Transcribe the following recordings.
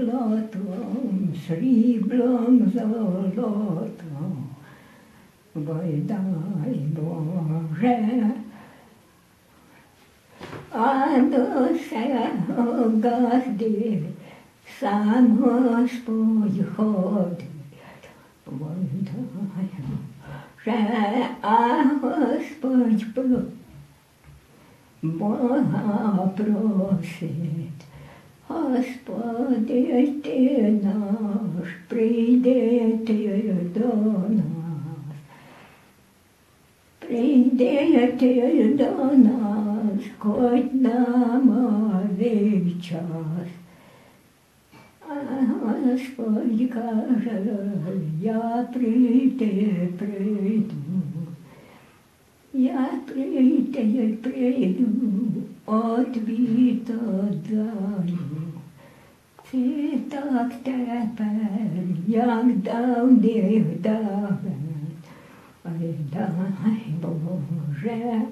златом, сріблом золотом. Ой, дай Боже, а до сього газди сам Господь ходить. Ой, дай Боже, а Господь про Бога просить. Господи, ти наш, прийди ти до нас. Прийди ти до нас, хоч на малий час. А Господь каже, я прийти прийду. Я прийду, отвіт даю. Ти так тепер, як давніх давен, ай дай Боже,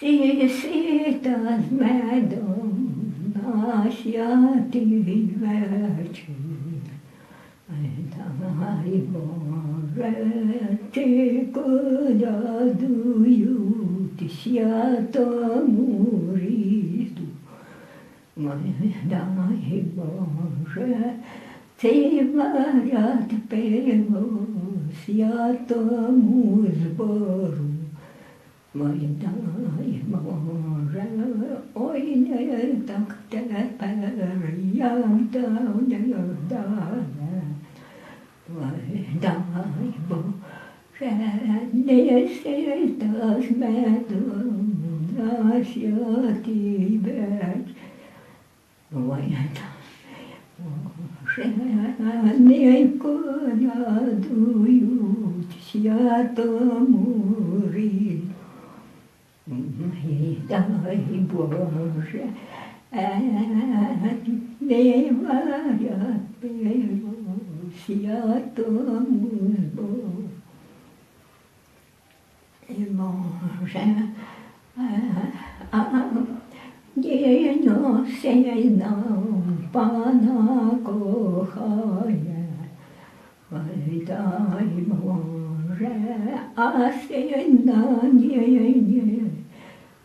ці сита з медом на святий вечір. 大れてくだどよてしやたもりどまだいばれてばらてぺもしやたもずばるまだいばれ дай Боже, неси та з медом на святий вечір. Ой, дай Боже, не колядують святому рід. Ой, дай Боже, не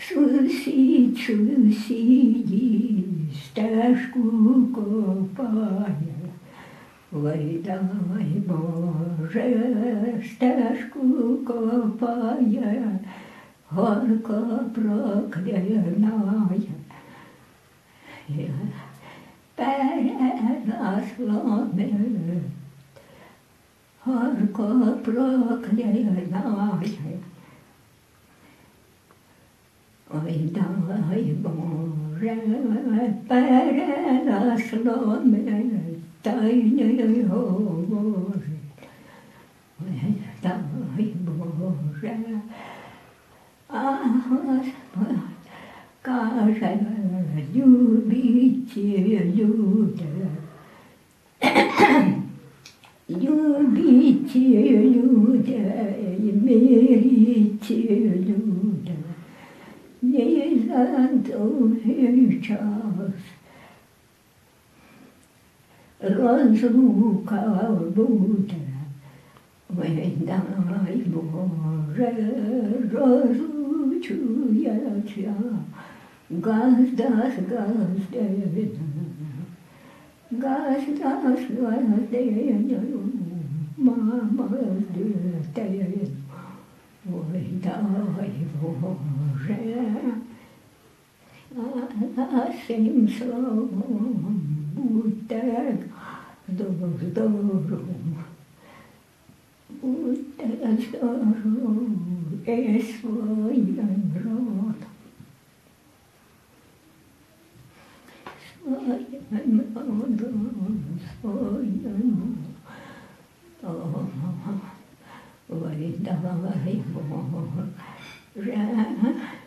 сусід сусіді стежку копає. Ой, дай Боже, стежку копає, горко проклинає. Переросло мене, горко проклинає. Ой, дай Боже, переросло мене, та й не говорить. Ой, дай Боже, а Господь каже, любіть люди. Любіть людей, миріть люди. and himself. Razluka Buddha, when I bore Razuchuyatya, Gazdas Gazdena, Gazdas Gazdena, Mama's dear Dana, when I bore Asim soğutak doldum Utasarım esvayanrot Svayanodum svayanodum Vay davay bor Rah